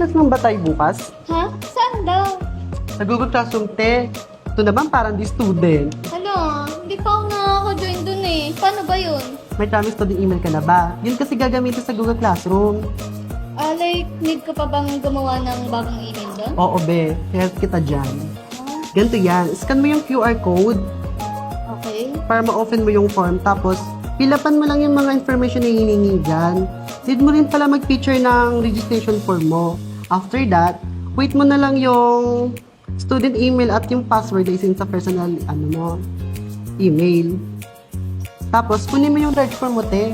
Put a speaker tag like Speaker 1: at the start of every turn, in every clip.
Speaker 1: class ng batay bukas?
Speaker 2: Ha? Saan daw?
Speaker 1: Sa Google Classroom, te. Ito naman parang di student.
Speaker 2: Hala, hindi pa ako nakaka-join dun eh. Paano ba yun?
Speaker 1: May Travis student email ka na ba? Yun kasi gagamitin sa Google Classroom.
Speaker 2: Ah, like, need ko pa bang gumawa ng bagong email doon?
Speaker 1: Oo, be. Help kita dyan.
Speaker 2: Ah,
Speaker 1: Ganito yan. Scan mo yung QR code
Speaker 2: okay.
Speaker 1: para ma-open mo yung form. Tapos, pilapan mo lang yung mga information na hiningi dyan. Need mo rin pala mag-feature ng registration form mo. After that, wait mo na lang yung student email at yung password na isin sa personal ano mo, email. Tapos, kunin mo yung large form mo, te.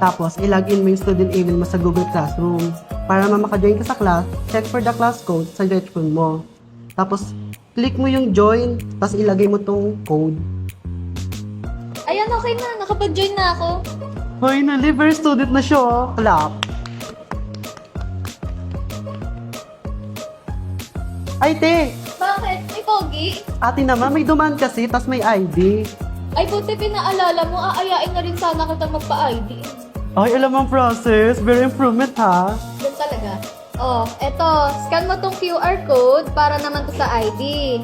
Speaker 1: Tapos, ilagin mo yung student email mo sa Google Classroom. Para ma maka-join ka sa class, check for the class code sa large form mo. Tapos, click mo yung join, tapos ilagay mo tong code.
Speaker 2: Ayan, okay na. Nakapag-join na ako.
Speaker 1: Finally, first student na siya, oh. Clap. Ay, te!
Speaker 2: Bakit? May pogi?
Speaker 1: Ate naman, may duman kasi, tas may ID.
Speaker 2: Ay, buti pinaalala mo. Aayain na rin sana kita magpa-ID.
Speaker 1: Ay, alam ang process. Very improvement, ha?
Speaker 2: Doon talaga. Oh, eto. Scan mo tong QR code para naman to sa ID.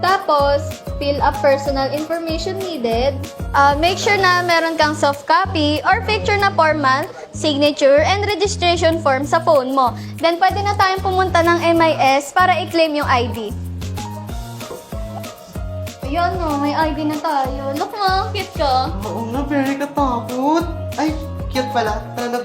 Speaker 2: Tapos, fill up personal information needed. Uh, make sure na meron kang soft copy or picture na formal, signature, and registration form sa phone mo. Then, pwede na tayong pumunta ng MIS para i-claim yung ID. Ayan no, may ID na tayo. Look mo, cute ka.
Speaker 1: Oo nga, very katakot. Ay, cute pala. Tara